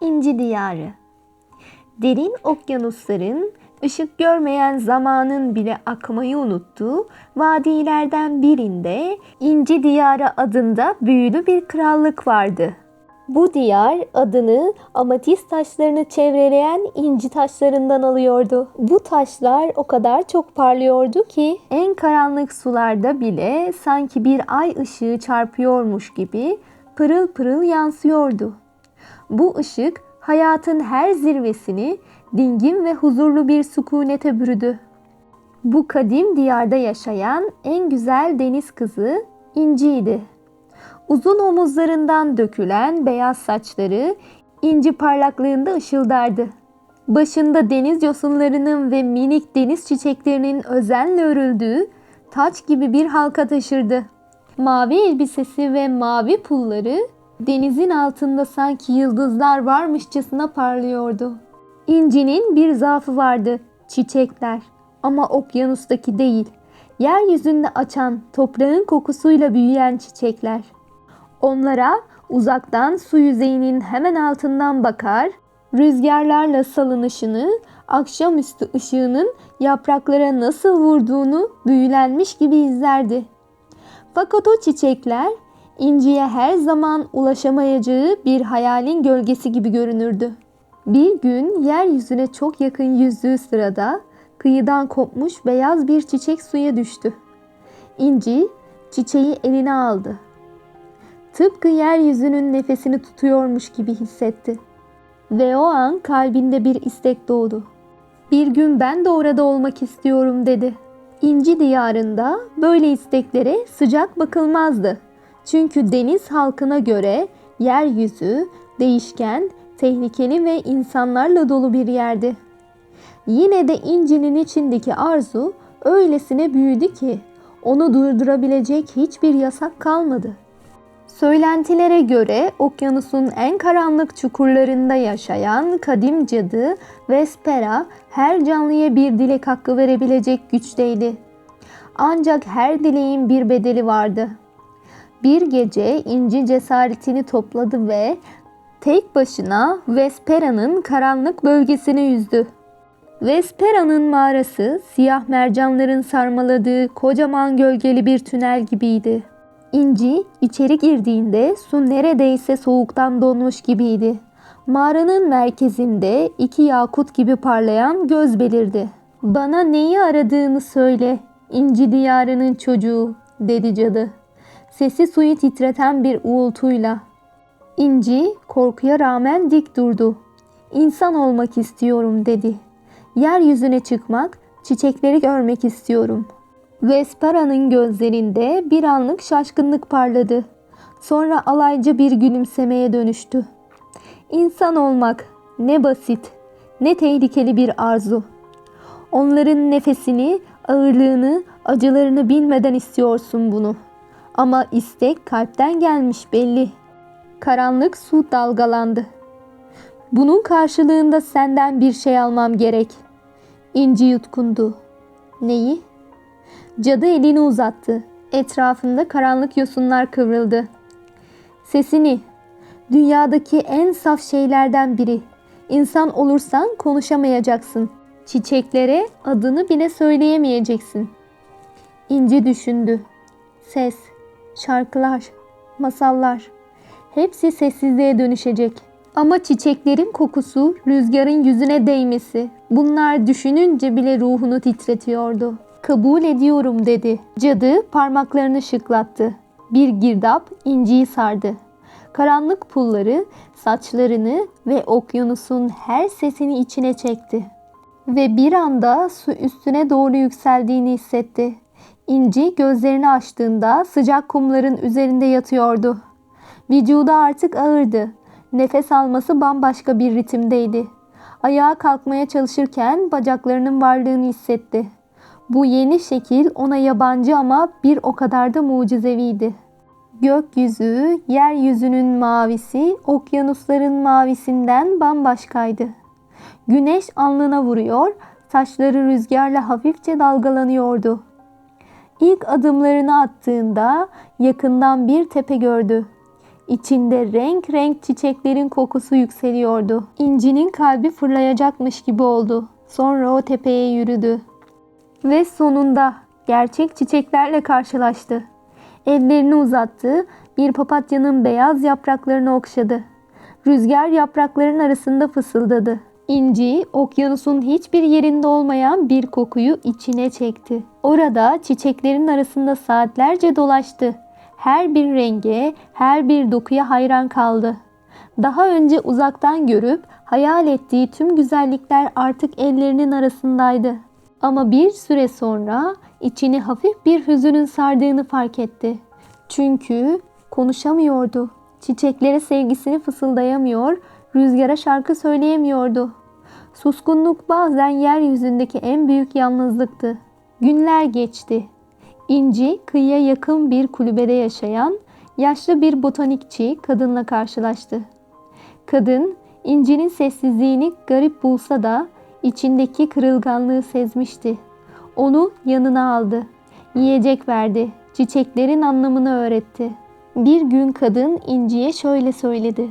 İnci Diyarı Derin okyanusların, ışık görmeyen zamanın bile akmayı unuttuğu vadilerden birinde İnci Diyarı adında büyülü bir krallık vardı. Bu diyar adını amatist taşlarını çevreleyen inci taşlarından alıyordu. Bu taşlar o kadar çok parlıyordu ki en karanlık sularda bile sanki bir ay ışığı çarpıyormuş gibi pırıl pırıl yansıyordu. Bu ışık hayatın her zirvesini dingin ve huzurlu bir sükunete bürüdü. Bu kadim diyarda yaşayan en güzel deniz kızı İnci'ydi. Uzun omuzlarından dökülen beyaz saçları inci parlaklığında ışıldardı. Başında deniz yosunlarının ve minik deniz çiçeklerinin özenle örüldüğü taç gibi bir halka taşırdı. Mavi elbisesi ve mavi pulları denizin altında sanki yıldızlar varmışçasına parlıyordu. İncinin bir zaafı vardı, çiçekler. Ama okyanustaki değil, yeryüzünde açan, toprağın kokusuyla büyüyen çiçekler. Onlara uzaktan su yüzeyinin hemen altından bakar, rüzgarlarla salınışını, akşamüstü ışığının yapraklara nasıl vurduğunu büyülenmiş gibi izlerdi. Fakat o çiçekler inciye her zaman ulaşamayacağı bir hayalin gölgesi gibi görünürdü. Bir gün yeryüzüne çok yakın yüzdüğü sırada kıyıdan kopmuş beyaz bir çiçek suya düştü. İnci çiçeği eline aldı. Tıpkı yeryüzünün nefesini tutuyormuş gibi hissetti. Ve o an kalbinde bir istek doğdu. Bir gün ben de orada olmak istiyorum dedi. İnci diyarında böyle isteklere sıcak bakılmazdı. Çünkü deniz halkına göre yeryüzü değişken, tehlikeli ve insanlarla dolu bir yerdi. Yine de incinin içindeki arzu öylesine büyüdü ki onu durdurabilecek hiçbir yasak kalmadı. Söylentilere göre okyanusun en karanlık çukurlarında yaşayan kadim cadı Vespera her canlıya bir dilek hakkı verebilecek güçteydi. Ancak her dileğin bir bedeli vardı. Bir gece inci cesaretini topladı ve tek başına Vespera'nın karanlık bölgesine yüzdü. Vespera'nın mağarası siyah mercanların sarmaladığı kocaman gölgeli bir tünel gibiydi. İnci içeri girdiğinde su neredeyse soğuktan donmuş gibiydi. Mağaranın merkezinde iki yakut gibi parlayan göz belirdi. Bana neyi aradığını söyle, İnci diyarının çocuğu, dedi cadı. Sesi suyu titreten bir uğultuyla. İnci korkuya rağmen dik durdu. İnsan olmak istiyorum dedi. Yeryüzüne çıkmak, çiçekleri görmek istiyorum.'' Vespera'nın gözlerinde bir anlık şaşkınlık parladı. Sonra alaycı bir gülümsemeye dönüştü. İnsan olmak ne basit, ne tehlikeli bir arzu. Onların nefesini, ağırlığını, acılarını bilmeden istiyorsun bunu. Ama istek kalpten gelmiş belli. Karanlık su dalgalandı. Bunun karşılığında senden bir şey almam gerek. İnci yutkundu. Neyi? Cadı elini uzattı. Etrafında karanlık yosunlar kıvrıldı. Sesini, dünyadaki en saf şeylerden biri. İnsan olursan konuşamayacaksın. Çiçeklere adını bile söyleyemeyeceksin. İnci düşündü. Ses, şarkılar, masallar. Hepsi sessizliğe dönüşecek. Ama çiçeklerin kokusu, rüzgarın yüzüne değmesi, bunlar düşününce bile ruhunu titretiyordu. Kabul ediyorum dedi. Cadı parmaklarını şıklattı. Bir girdap inciyi sardı. Karanlık pulları saçlarını ve okyanusun her sesini içine çekti. Ve bir anda su üstüne doğru yükseldiğini hissetti. İnci gözlerini açtığında sıcak kumların üzerinde yatıyordu. Vücudu artık ağırdı. Nefes alması bambaşka bir ritimdeydi. Ayağa kalkmaya çalışırken bacaklarının varlığını hissetti. Bu yeni şekil ona yabancı ama bir o kadar da mucizeviydi. Gökyüzü, yeryüzünün mavisi, okyanusların mavisinden bambaşkaydı. Güneş alnına vuruyor, saçları rüzgarla hafifçe dalgalanıyordu. İlk adımlarını attığında yakından bir tepe gördü. İçinde renk renk çiçeklerin kokusu yükseliyordu. İnci'nin kalbi fırlayacakmış gibi oldu. Sonra o tepeye yürüdü. Ve sonunda gerçek çiçeklerle karşılaştı. Ellerini uzattı, bir papatyanın beyaz yapraklarını okşadı. Rüzgar yaprakların arasında fısıldadı. İnci, okyanusun hiçbir yerinde olmayan bir kokuyu içine çekti. Orada çiçeklerin arasında saatlerce dolaştı. Her bir renge, her bir dokuya hayran kaldı. Daha önce uzaktan görüp hayal ettiği tüm güzellikler artık ellerinin arasındaydı. Ama bir süre sonra içini hafif bir hüzünün sardığını fark etti. Çünkü konuşamıyordu. Çiçeklere sevgisini fısıldayamıyor, rüzgara şarkı söyleyemiyordu. Suskunluk bazen yeryüzündeki en büyük yalnızlıktı. Günler geçti. İnci kıyıya yakın bir kulübede yaşayan yaşlı bir botanikçi kadınla karşılaştı. Kadın İnci'nin sessizliğini garip bulsa da içindeki kırılganlığı sezmişti. Onu yanına aldı. Yiyecek verdi. Çiçeklerin anlamını öğretti. Bir gün kadın İnci'ye şöyle söyledi.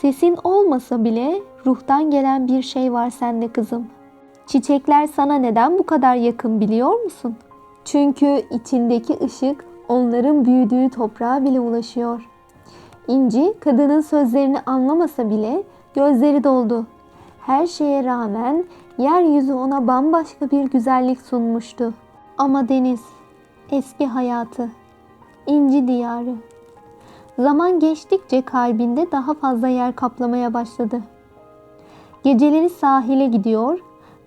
Sesin olmasa bile ruhtan gelen bir şey var sende kızım. Çiçekler sana neden bu kadar yakın biliyor musun? Çünkü içindeki ışık onların büyüdüğü toprağa bile ulaşıyor. İnci kadının sözlerini anlamasa bile gözleri doldu. Her şeye rağmen yeryüzü ona bambaşka bir güzellik sunmuştu. Ama deniz, eski hayatı, inci diyarı. Zaman geçtikçe kalbinde daha fazla yer kaplamaya başladı. Geceleri sahile gidiyor,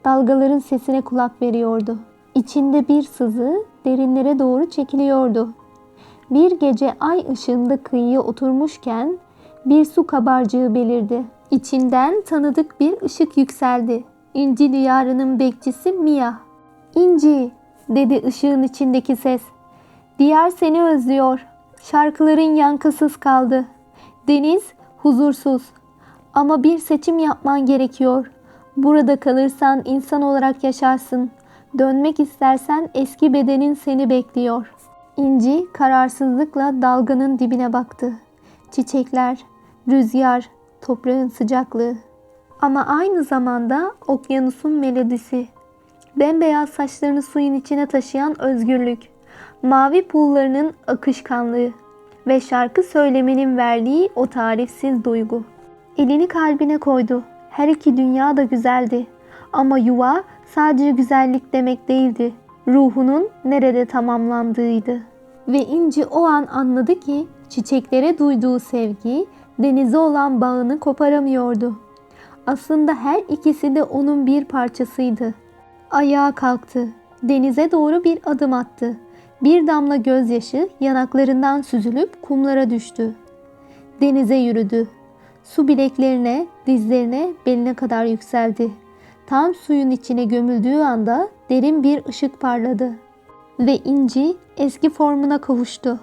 dalgaların sesine kulak veriyordu. İçinde bir sızı derinlere doğru çekiliyordu. Bir gece ay ışığında kıyıya oturmuşken bir su kabarcığı belirdi. İçinden tanıdık bir ışık yükseldi. İnci diyarının bekçisi Mia. İnci, dedi ışığın içindeki ses. Diyar seni özlüyor. Şarkıların yankısız kaldı. Deniz huzursuz. Ama bir seçim yapman gerekiyor. Burada kalırsan insan olarak yaşarsın. Dönmek istersen eski bedenin seni bekliyor. İnci kararsızlıkla dalganın dibine baktı. Çiçekler, rüzgar, toprağın sıcaklığı. Ama aynı zamanda okyanusun melodisi. Bembeyaz saçlarını suyun içine taşıyan özgürlük. Mavi pullarının akışkanlığı ve şarkı söylemenin verdiği o tarifsiz duygu. Elini kalbine koydu. Her iki dünya da güzeldi. Ama yuva sadece güzellik demek değildi. Ruhunun nerede tamamlandığıydı. Ve İnci o an anladı ki çiçeklere duyduğu sevgi denize olan bağını koparamıyordu. Aslında her ikisi de onun bir parçasıydı. Ayağa kalktı. Denize doğru bir adım attı. Bir damla gözyaşı yanaklarından süzülüp kumlara düştü. Denize yürüdü. Su bileklerine, dizlerine, beline kadar yükseldi. Tam suyun içine gömüldüğü anda derin bir ışık parladı. Ve inci eski formuna kavuştu.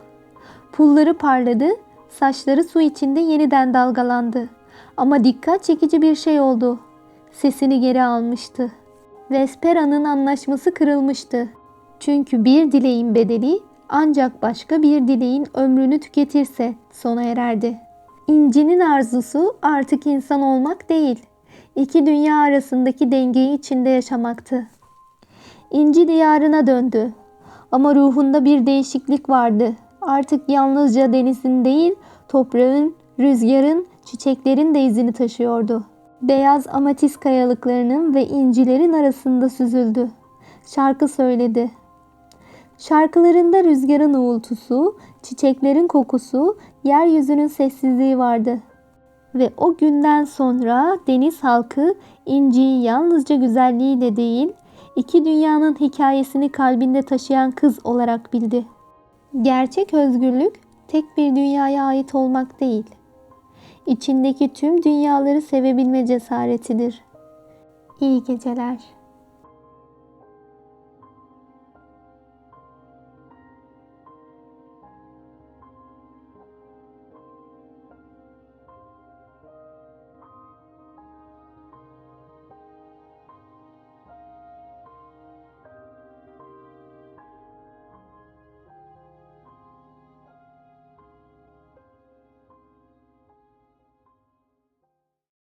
Pulları parladı, saçları su içinde yeniden dalgalandı. Ama dikkat çekici bir şey oldu. Sesini geri almıştı. Vespera'nın anlaşması kırılmıştı. Çünkü bir dileğin bedeli ancak başka bir dileğin ömrünü tüketirse sona ererdi. İncinin arzusu artık insan olmak değil, iki dünya arasındaki dengeyi içinde yaşamaktı. İnci diyarına döndü. Ama ruhunda bir değişiklik vardı. Artık yalnızca denizin değil, toprağın, rüzgarın, çiçeklerin de izini taşıyordu. Beyaz amatis kayalıklarının ve incilerin arasında süzüldü. Şarkı söyledi. Şarkılarında rüzgarın uğultusu, çiçeklerin kokusu, yeryüzünün sessizliği vardı. Ve o günden sonra deniz halkı inciyi yalnızca güzelliğiyle değil, iki dünyanın hikayesini kalbinde taşıyan kız olarak bildi. Gerçek özgürlük tek bir dünyaya ait olmak değil, içindeki tüm dünyaları sevebilme cesaretidir. İyi geceler.